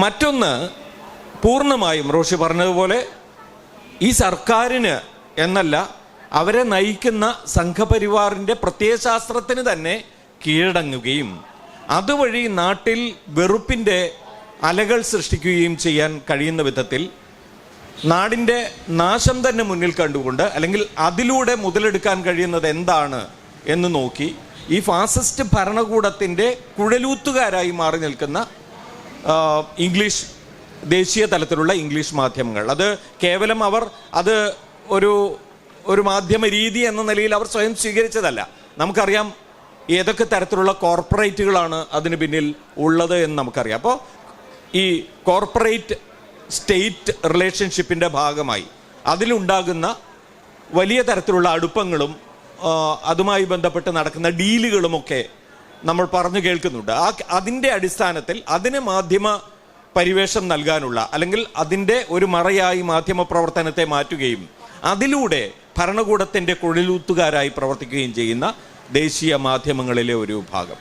മറ്റൊന്ന് പൂർണമായും റോഷി പറഞ്ഞതുപോലെ ഈ സർക്കാരിന് എന്നല്ല അവരെ നയിക്കുന്ന സംഘപരിവാറിന്റെ പ്രത്യയശാസ്ത്രത്തിന് തന്നെ കീഴടങ്ങുകയും അതുവഴി നാട്ടിൽ വെറുപ്പിന്റെ അലകൾ സൃഷ്ടിക്കുകയും ചെയ്യാൻ കഴിയുന്ന വിധത്തിൽ നാടിന്റെ നാശം തന്നെ മുന്നിൽ കണ്ടുകൊണ്ട് അല്ലെങ്കിൽ അതിലൂടെ മുതലെടുക്കാൻ കഴിയുന്നത് എന്താണ് എന്ന് നോക്കി ഈ ഫാസിസ്റ്റ് ഭരണകൂടത്തിന്റെ കുഴലൂത്തുകാരായി മാറി നിൽക്കുന്ന ഇംഗ്ലീഷ് ദേശീയ തലത്തിലുള്ള ഇംഗ്ലീഷ് മാധ്യമങ്ങൾ. അത് കേവലം അവർ അത് ഒരു ഒരു മാധ്യമ രീതി എന്ന നിലയിൽ അവർ സ്വയം സ്വീകരിച്ചതല്ല. നമുക്കറിയാം ഏതൊക്കെ തരത്തിലുള്ള കോർപ്പറേറ്റുകളാണ് അതിന് പിന്നിൽ ഉള്ളത് എന്ന് നമുക്കറിയാം. അപ്പോൾ ഈ കോർപ്പറേറ്റ് സ്റ്റേറ്റ് റിലേഷൻഷിപ്പിന്റെ ഭാഗമായി അതിലുണ്ടാകുന്ന വലിയ തരത്തിലുള്ള അടുപ്പങ്ങളും അതുമായി ബന്ധപ്പെട്ട് നടക്കുന്ന ഡീലുകളുമൊക്കെ നമ്മൾ പറഞ്ഞു കേൾക്കുന്നുണ്ട്. ആ അതിന്റെ അടിസ്ഥാനത്തിൽ അതിന് മാധ്യമ പരിവേഷം നൽകാനുള്ള അല്ലെങ്കിൽ അതിന്റെ ഒരു മറയായി മാധ്യമ പ്രവർത്തനത്തെ മാറ്റുകയും അതിലൂടെ ഭരണകൂടത്തിന്റെ കുഴലൂത്തുകാരായി പ്രവർത്തിക്കുകയും ചെയ്യുന്ന ദേശീയ മാധ്യമങ്ങളിലെ ഒരു ഭാഗം.